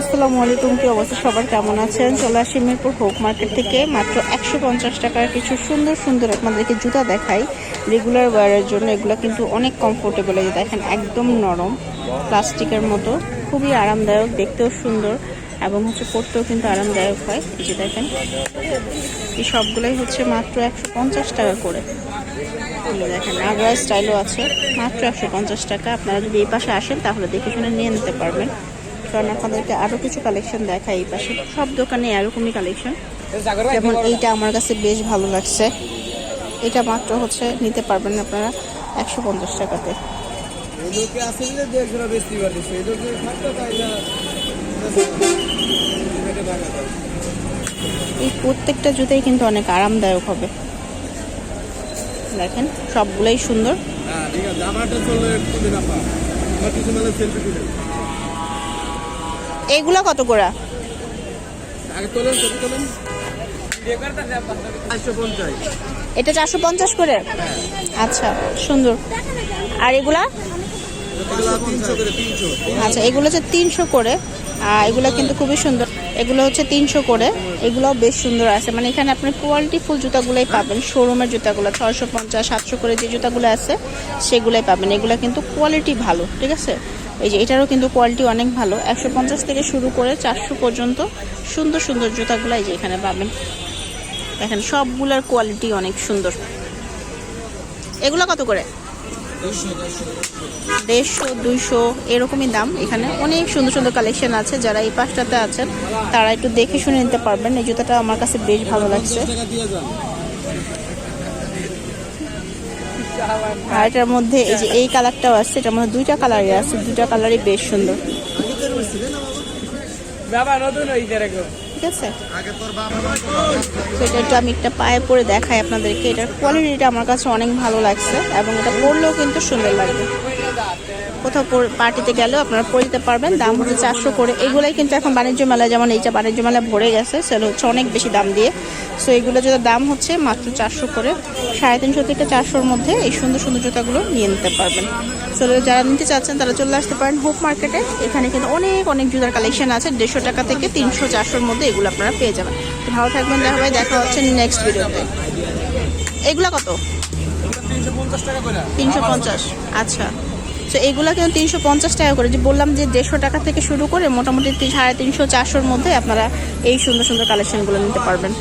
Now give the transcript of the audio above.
আসসালামু আলাইকুম, কি অবস্থা? সবার কেমন আছেন? চলে আসি মিরপুর হোক মার্কেট থেকে। মাত্র একশো পঞ্চাশ টাকার কিছু সুন্দর সুন্দর আপনাদেরকে জুতা দেখাই। রেগুলার ওয়ারের জন্য এগুলো কিন্তু অনেক কমফোর্টেবল এই দেখেন, একদম নরম, প্লাস্টিকের মতো। খুবই আরামদায়ক, দেখতেও সুন্দর এবং হচ্ছে পরতেও কিন্তু আরামদায়ক হয়। এই যে দেখেন, এই সবগুলোই হচ্ছে মাত্র একশো পঞ্চাশ টাকা করে। দেখেন আগ্রা স্টাইলও আছে। মাত্র একশো পঞ্চাশ টাকা। আপনারা যদি এই পাশে আসেন, তাহলে দেখে শুনে নিয়ে নিতে পারবেন। কারণ আপনাদেরকে আরও কিছু কালেকশন দেখাই এই পাশে। সব দোকানে এরকমই কালেকশন যেমন এইটা আমার কাছে বেশ ভালো লাগছে। এটা মাত্র হচ্ছে নিতে পারবেন আপনারা একশো পঞ্চাশ টাকাতে। এই প্রত্যেকটা জুতাই কিন্তু অনেক আরামদায়ক হবে। দেখেন সবগুলোই সুন্দর। হ্যাঁ তুলে এইগুলো কত করে? এটা চারশো পঞ্চাশ করে? আচ্ছা সুন্দর। আর এগুলা? এগুলো আচ্ছা এগুলো হচ্ছে তিনশো করে। আর এগুলো কিন্তু খুবই সুন্দর। এগুলো হচ্ছে তিনশো করে। এগুলোও বেশ সুন্দর আছে। মানে এখানে আপনি কোয়ালিটি ফুল জুতাগুলোই পাবেন। শোরুমের জুতাগুলো, ছয়শো পঞ্চাশ, সাতশো করে যে জুতাগুলো আছে, সেগুলোই পাবেন। এগুলো কিন্তু কোয়ালিটি ভালো, ঠিক আছে? এই যে এটারও কিন্তু কোয়ালিটি অনেক ভালো। একশো পঞ্চাশ থেকে শুরু করে চারশো পর্যন্ত সুন্দর সুন্দর জুতাগুলো এই যে এখানে পাবেন। দেখেন, সবগুলোর কোয়ালিটি অনেক সুন্দর। এগুলো কত করে? দেড়শো, দুইশো, এরকমই দাম এখানে। অনেক সুন্দর সুন্দর কালেকশন আছে, যারা এই পাশটাতে আছেন, তারা একটু দেখে শুনে নিতে পারবেন। এই জুতাটা আমার কাছে বেশ ভালো লাগছে। আর এটার মধ্যে এই যে এই কালারটাও আছে এটার মধ্যে দুইটা কালারই আছে, দুইটা কালারই বেশ সুন্দর। বাবা, নতুন আছে এটা একটু আমি একটা পায়ে পরে দেখাই আপনাদেরকে। এটার কোয়ালিটিটা আমার কাছে অনেক ভালো লাগছে এবং এটা পরলেও কিন্তু সুন্দর লাগবে। কোথাও পার্টিতে গেলেও আপনারা পরে দিতে পারবেন। দাম হচ্ছে চারশো করে। এগুলোই কিন্তু এখন বাণিজ্য মেলায়, যেমন এইটা বাণিজ্য মেলায় ভরে গেছে, সেল হচ্ছে অনেক বেশি দাম দিয়ে। সো এগুলো যেটা দাম হচ্ছে মাত্র চারশো করে। সাড়ে তিনশো থেকে চারশোর মধ্যে এই সুন্দর সুন্দর জুতাগুলো নিয়ে নিতে পারবেন। সো যারা নিতে চাচ্ছেন, তারা চলে আসতে পারেন হোপ মার্কেটে এখানে কিন্তু অনেক অনেক জুতার কালেকশন আছে। দেড়শো টাকা থেকে তিনশো, চারশোর মধ্যে এগুলো আপনারা পেয়ে যাবেন। ভালো থাকবেন, দেখা হয় দেখা হচ্ছে নেক্সট ভিডিওতে এগুলো কত? তিনশো পঞ্চাশ। আচ্ছা। তো এগুলো কিন্তু তিনশো পঞ্চাশ টাকা করে যে বললাম যে দেড়শো টাকা থেকে শুরু করে মোটামুটি সাড়ে তিনশো, চারশোর মধ্যে আপনারা এই সুন্দর সুন্দর কালেকশনগুলো নিতে পারবেন।